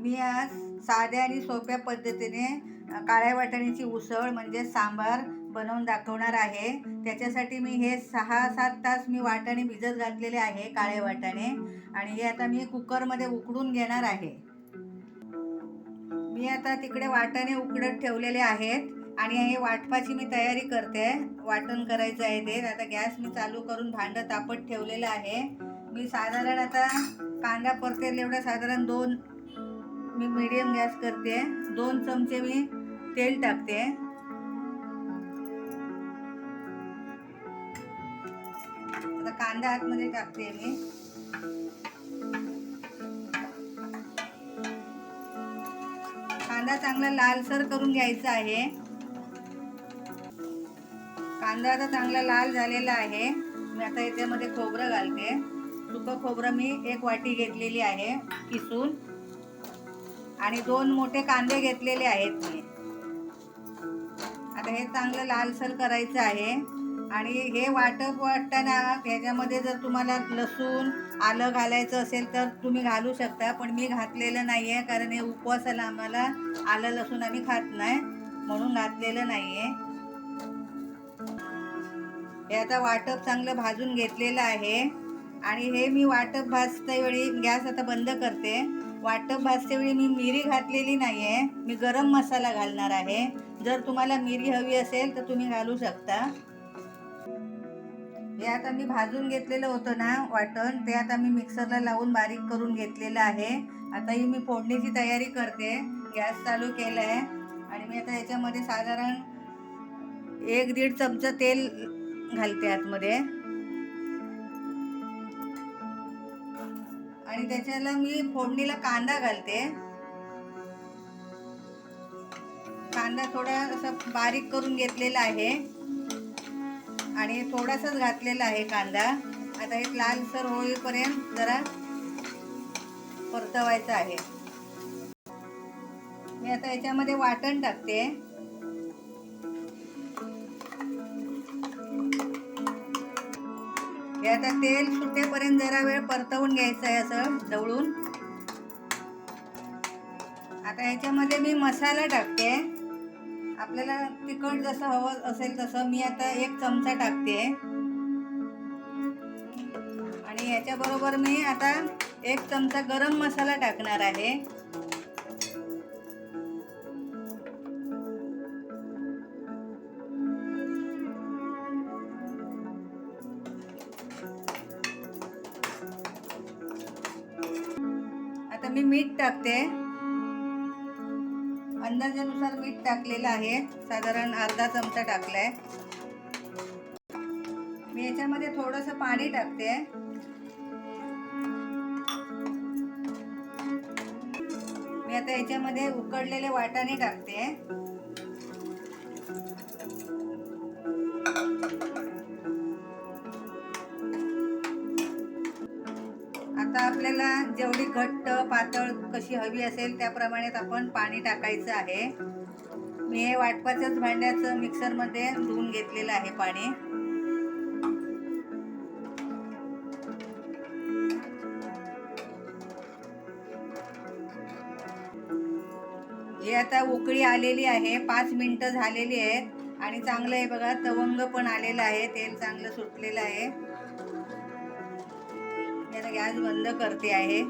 मी आज साध्या आणि सोप्या पद्धतीने काळ्या वाटाण्याची उसळ म्हणजे सांबार बनवून दाखवणार आहे. त्याच्यासाठी मी हे सहा सात तास मी वाटाणे भिजत घातलेले आहे काळे वाटाणे. आणि हे आता मी कुकरमध्ये उकडून घेणार आहे. मी आता तिकडे वाटाणे उकडत ठेवलेले आहेत. आणि हे वाटपाची मी तयारी करते. वाटण करायचं आहे ते. आता गॅस मी चालू करून भांडं तापत ठेवलेलं आहे. मी साधारण आता कांदा परतेल एवढं साधारण दोन मी मीडियम गॅस करते. दोन चमचे मी तेल टाकते. आता कांदा आतमध्ये टाकते मी. कांदा चांगला लालसर करून घ्यायचा आहे. कांदा आता चांगला लाल झालेला आहे. मी आता याच्यामध्ये खोबरं घालते. सुकं खोबरं मी एक वाटी घेतलेली आहे. किसून. आणि दोन मोठे कांदे घेतलेले आहेत मी. आता हे चांगलं लालसर करायचं आहे. आणि हे वाटप वाटताना ह्याच्यामध्ये जर तुम्हाला लसूण आलं घालायचं असेल तर तुम्ही घालू शकता पण मी घातलेलं नाही आहे कारण हे उपवासाला आम्हाला आलं लसूण आम्ही खात नाही म्हणून घातलेलं नाही आहे हे आता वाटप चांगलं भाजून घेतलेलं आहे. आणि हे मी वाटप भाजते वेळी गॅस आता बंद करते. वाटप भाजतेवेळी मी मिरी घातलेली नाही आहे मी गरम मसाला घालणार आहे. जर तुम्हाला मिरी हवी असेल तर तुम्ही घालू शकता. हे आता मी भाजून घेतलेलं होतं ना वाटण ते आता मी मिक्सरला लावून बारीक करून घेतलेलं आहे. आता ही मी फोडणीची तयारी करते. गॅस चालू केला आहे आणि मी आता याच्यामध्ये साधारण एक दीड चमचा तेल घालते आतमध्ये. आणि त्याच्याला मी फोडणीला कांदा घालते. कांदा थोडा असा बारीक करून घेतलेला आहे. आणि थोडासाच घातलेला आहे कांदा. आता हे लालसर होईपर्यंत जरा परतवायचं आहे. मी आता याच्यामध्ये वाटण टाकते. हे आता तेल सुटेपर्यंत जरा वेळ परतवून घ्यायचं आहे असं ढवळून आता ह्याच्यामध्ये मी मसाला टाकते. आपल्याला तिखट जसं हवं असेल तसं मी आता एक चमचा टाकते. आणि याच्याबरोबर मी आता एक चमचा गरम मसाला टाकणार आहे. आता मी मीठ टाकते. अंदाजानुसार मीठ टाकलेलं आहे. साधारण अर्धा चमचा टाकलाय. मी याच्यामध्ये थोडंसं पाणी टाकते. मी आता याच्यामध्ये उकडलेले वाटाणे टाकते. आता आपल्याला जेवढी घट्ट पातळ कशी हवी असेल त्याप्रमाणे आपण पाणी टाकायचं आहे. मी हे वाटपाच्याच भांड्याचं मिक्सरमध्ये धुवून घेतलेलं आहे पाणी. हे आता उकळी आलेली आहे पाच मिनटं झालेली आहेत आणि चांगलं आहे बघा तवंग पण आलेलं आहे तेल चांगलं सुटलेलं आहे. मी आता गॅस बंद करते आहे.